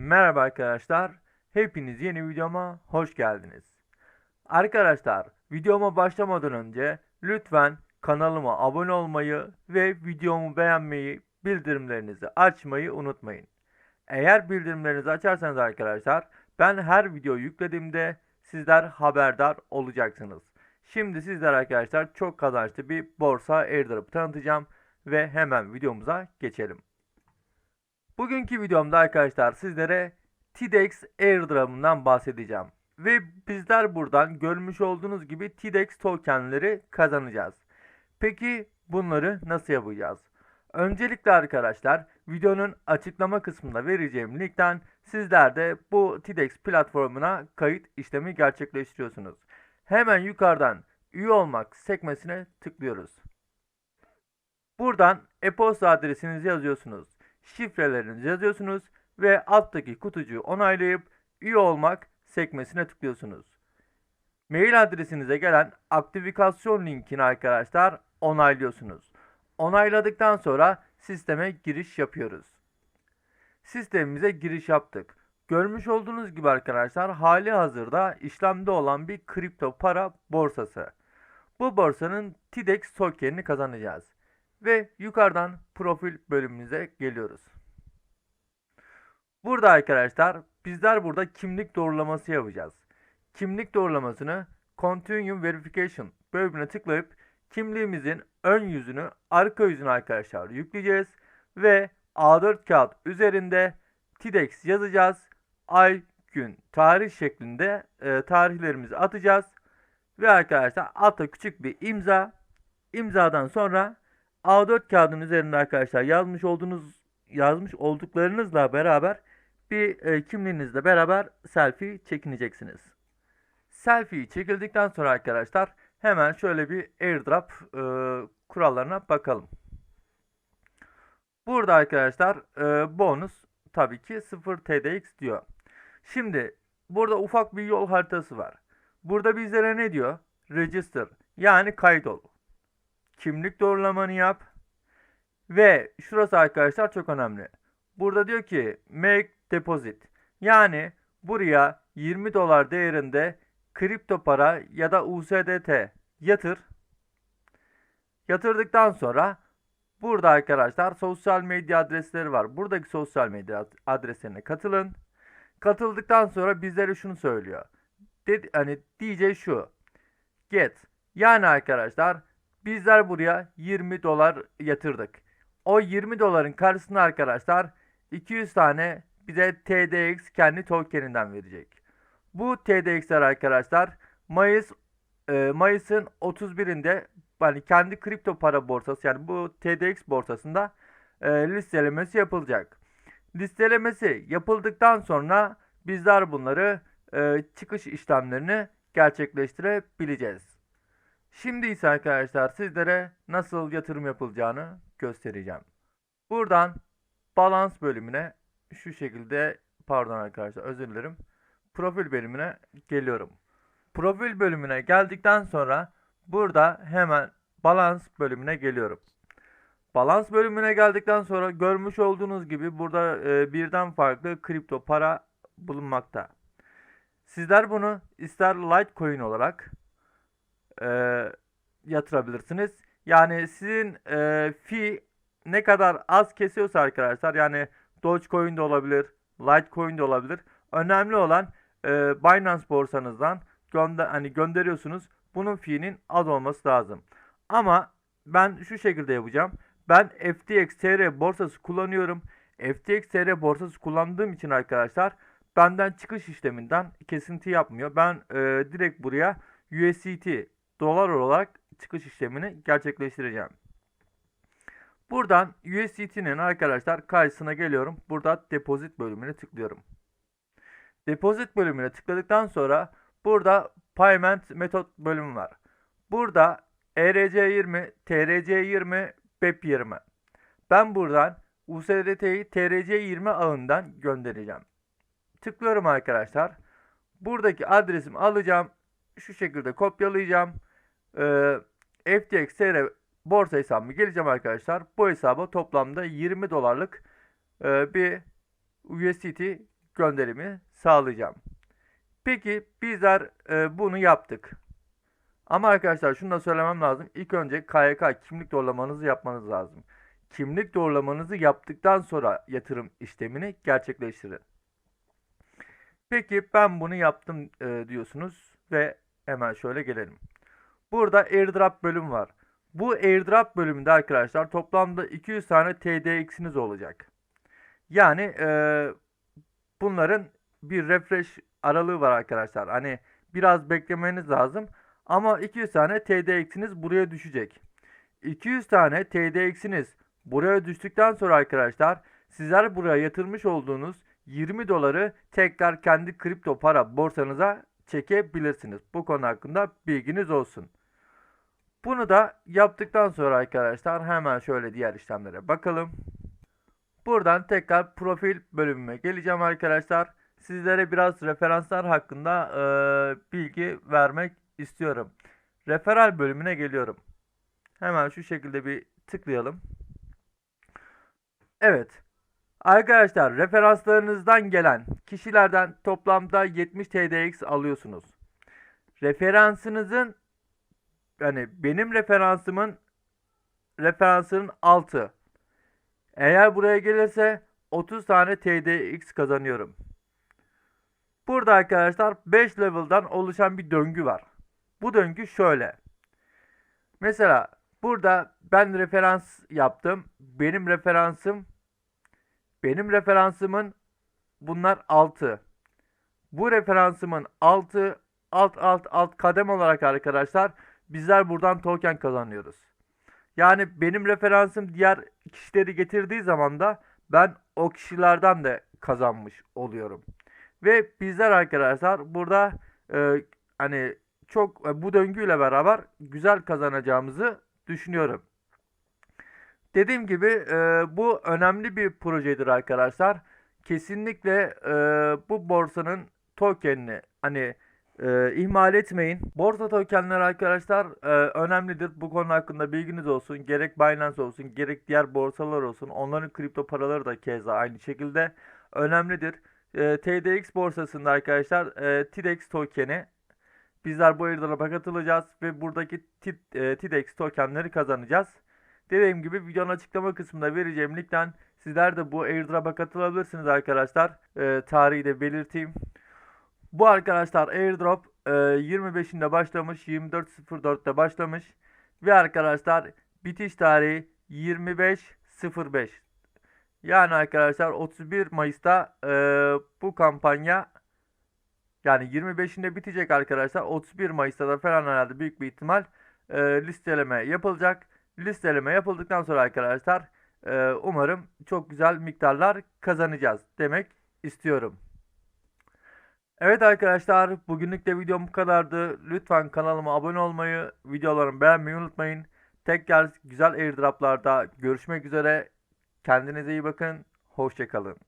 Merhaba arkadaşlar. Hepiniz yeni videoma hoş geldiniz. Arkadaşlar, videoma başlamadan önce lütfen kanalıma abone olmayı ve videomu beğenmeyi, bildirimlerinizi açmayı unutmayın. Eğer bildirimlerinizi açarsanız arkadaşlar, ben her video yüklediğimde sizler haberdar olacaksınız. Şimdi sizler arkadaşlar çok kazançlı bir borsa airdrop tanıtacağım ve hemen videomuza geçelim. Bugünkü videomda arkadaşlar sizlere TIDEX airdrop'undan bahsedeceğim. Ve bizler buradan görmüş olduğunuz gibi TIDEX tokenleri kazanacağız. Peki bunları nasıl yapacağız? Öncelikle arkadaşlar videonun açıklama kısmında vereceğim linkten sizler de bu TIDEX platformuna kayıt işlemi gerçekleştiriyorsunuz. Hemen yukarıdan üye olmak sekmesine tıklıyoruz. Buradan e-posta adresinizi yazıyorsunuz. Şifrelerinizi yazıyorsunuz ve alttaki kutucuğu onaylayıp üye olmak sekmesine tıklıyorsunuz. Mail adresinize gelen aktifikasyon linkini arkadaşlar onaylıyorsunuz. Onayladıktan sonra sisteme giriş yapıyoruz. Sistemimize giriş yaptık. Görmüş olduğunuz gibi arkadaşlar hali hazırda işlemde olan bir kripto para borsası. Bu borsanın TIDEX tokenini kazanacağız. Ve yukarıdan profil bölümümüze geliyoruz. Burada arkadaşlar bizler burada kimlik doğrulaması yapacağız. Kimlik doğrulamasını Continue Verification bölümüne tıklayıp kimliğimizin ön yüzünü arka yüzünü arkadaşlar yükleyeceğiz. Ve A4 kağıt üzerinde TIDEX yazacağız. Ay, gün, tarih şeklinde e, tarihlerimizi atacağız. Ve arkadaşlar altta küçük bir imza. İmzadan sonra A4 kağıdın üzerinde arkadaşlar yazmış olduğunuz yazmış olduklarınızla beraber bir e, kimliğinizle beraber selfie çekineceksiniz. Selfie çekildikten sonra arkadaşlar hemen şöyle bir airdrop e, kurallarına bakalım. Burada arkadaşlar e, bonus tabii ki 0 TDX diyor. Şimdi burada ufak bir yol haritası var. Burada bizlere ne diyor? Register yani kaydol. Kimlik doğrulamanı yap. Ve şurası arkadaşlar çok önemli. Burada diyor ki make deposit. Yani buraya 20 dolar değerinde kripto para ya da USDT yatır. Yatırdıktan sonra burada arkadaşlar sosyal medya adresleri var. Buradaki sosyal medya adreslerine katılın. Katıldıktan sonra bizlere şunu söylüyor. Dedi, hani DJ şu. Get. Yani arkadaşlar bizler buraya 20 dolar yatırdık. O 20 doların karşısına arkadaşlar 200 tane bize TDX kendi tokeninden verecek. Bu TDX'ler arkadaşlar Mayıs e, Mayıs'ın 31'inde hani kendi kripto para borsası yani bu TDX borsasında e, listelemesi yapılacak. Listelemesi yapıldıktan sonra bizler bunları e, çıkış işlemlerini gerçekleştirebileceğiz. Şimdi ise arkadaşlar sizlere nasıl yatırım yapılacağını göstereceğim. Buradan balans bölümüne şu şekilde pardon arkadaşlar özür dilerim. Profil bölümüne geliyorum. Profil bölümüne geldikten sonra burada hemen balans bölümüne geliyorum. Balans bölümüne geldikten sonra görmüş olduğunuz gibi burada e, birden farklı kripto para bulunmakta. Sizler bunu ister Litecoin olarak e, yatırabilirsiniz. Yani sizin e, fee ne kadar az kesiyorsa arkadaşlar yani Dogecoin de olabilir, Litecoin de olabilir. Önemli olan e, Binance borsanızdan gönder hani gönderiyorsunuz. Bunun fee'nin az olması lazım. Ama ben şu şekilde yapacağım. Ben FTX TR borsası kullanıyorum. FTX TR borsası kullandığım için arkadaşlar benden çıkış işleminden kesinti yapmıyor. Ben e, direkt buraya USDT dolar olarak çıkış işlemini gerçekleştireceğim. Buradan USDT'nin arkadaşlar karşısına geliyorum. Burada depozit bölümüne tıklıyorum. Depozit bölümüne tıkladıktan sonra burada payment metot bölümü var. Burada ERC20, TRC20, BEP20. Ben buradan USDT'yi TRC20 ağından göndereceğim. Tıklıyorum arkadaşlar. Buradaki adresimi alacağım. Şu şekilde kopyalayacağım. Ee, FTX TR borsa hesabıma geleceğim arkadaşlar. Bu hesaba toplamda 20 dolarlık e, bir USDT gönderimi sağlayacağım. Peki bizler e, bunu yaptık. Ama arkadaşlar şunu da söylemem lazım. İlk önce KYK kimlik doğrulamanızı yapmanız lazım. Kimlik doğrulamanızı yaptıktan sonra yatırım işlemini gerçekleştirin. Peki ben bunu yaptım e, diyorsunuz ve hemen şöyle gelelim. Burada airdrop bölüm var. Bu airdrop bölümünde arkadaşlar toplamda 200 tane TDX'iniz olacak. Yani e, bunların bir refresh aralığı var arkadaşlar. Hani biraz beklemeniz lazım. Ama 200 tane TDX'iniz buraya düşecek. 200 tane TDX'iniz buraya düştükten sonra arkadaşlar sizler buraya yatırmış olduğunuz 20 doları tekrar kendi kripto para borsanıza çekebilirsiniz. Bu konu hakkında bilginiz olsun. Bunu da yaptıktan sonra arkadaşlar hemen şöyle diğer işlemlere bakalım. Buradan tekrar profil bölümüme geleceğim arkadaşlar. Sizlere biraz referanslar hakkında e, bilgi vermek istiyorum. Referal bölümüne geliyorum. Hemen şu şekilde bir tıklayalım. Evet. Arkadaşlar referanslarınızdan gelen kişilerden toplamda 70 TDX alıyorsunuz. Referansınızın yani benim referansımın referansının altı. Eğer buraya gelirse 30 tane TDX kazanıyorum. Burada arkadaşlar 5 level'dan oluşan bir döngü var. Bu döngü şöyle. Mesela burada ben referans yaptım. Benim referansım benim referansımın bunlar 6. Bu referansımın 6 alt alt alt kadem olarak arkadaşlar bizler buradan token kazanıyoruz. Yani benim referansım diğer kişileri getirdiği zaman da ben o kişilerden de kazanmış oluyorum. Ve bizler arkadaşlar burada e, hani çok e, bu döngüyle beraber güzel kazanacağımızı düşünüyorum. Dediğim gibi e, bu önemli bir projedir arkadaşlar. Kesinlikle e, bu borsanın tokenini hani e, ihmal etmeyin. Borsa tokenleri arkadaşlar e, önemlidir. Bu konu hakkında bilginiz olsun. Gerek Binance olsun, gerek diğer borsalar olsun. Onların kripto paraları da keza aynı şekilde önemlidir. E, TDX borsasında arkadaşlar e, TDX tokeni bizler bu airdrop'a katılacağız ve buradaki e, TDX tokenleri kazanacağız. Dediğim gibi videonun açıklama kısmında vereceğim linkten sizler de bu airdrop'a katılabilirsiniz arkadaşlar. E, tarihi de belirteyim. Bu arkadaşlar airdrop e, 25'inde başlamış, 24.04'te başlamış ve arkadaşlar bitiş tarihi 25.05. Yani arkadaşlar 31 Mayıs'ta e, bu kampanya yani 25'inde bitecek arkadaşlar. 31 Mayıs'ta da falan herhalde büyük bir ihtimal e, listeleme yapılacak. Listeleme yapıldıktan sonra arkadaşlar e, umarım çok güzel miktarlar kazanacağız demek istiyorum. Evet arkadaşlar bugünlük de videom bu kadardı. Lütfen kanalıma abone olmayı, videolarımı beğenmeyi unutmayın. Tekrar güzel airdroplarda görüşmek üzere. Kendinize iyi bakın. Hoşçakalın.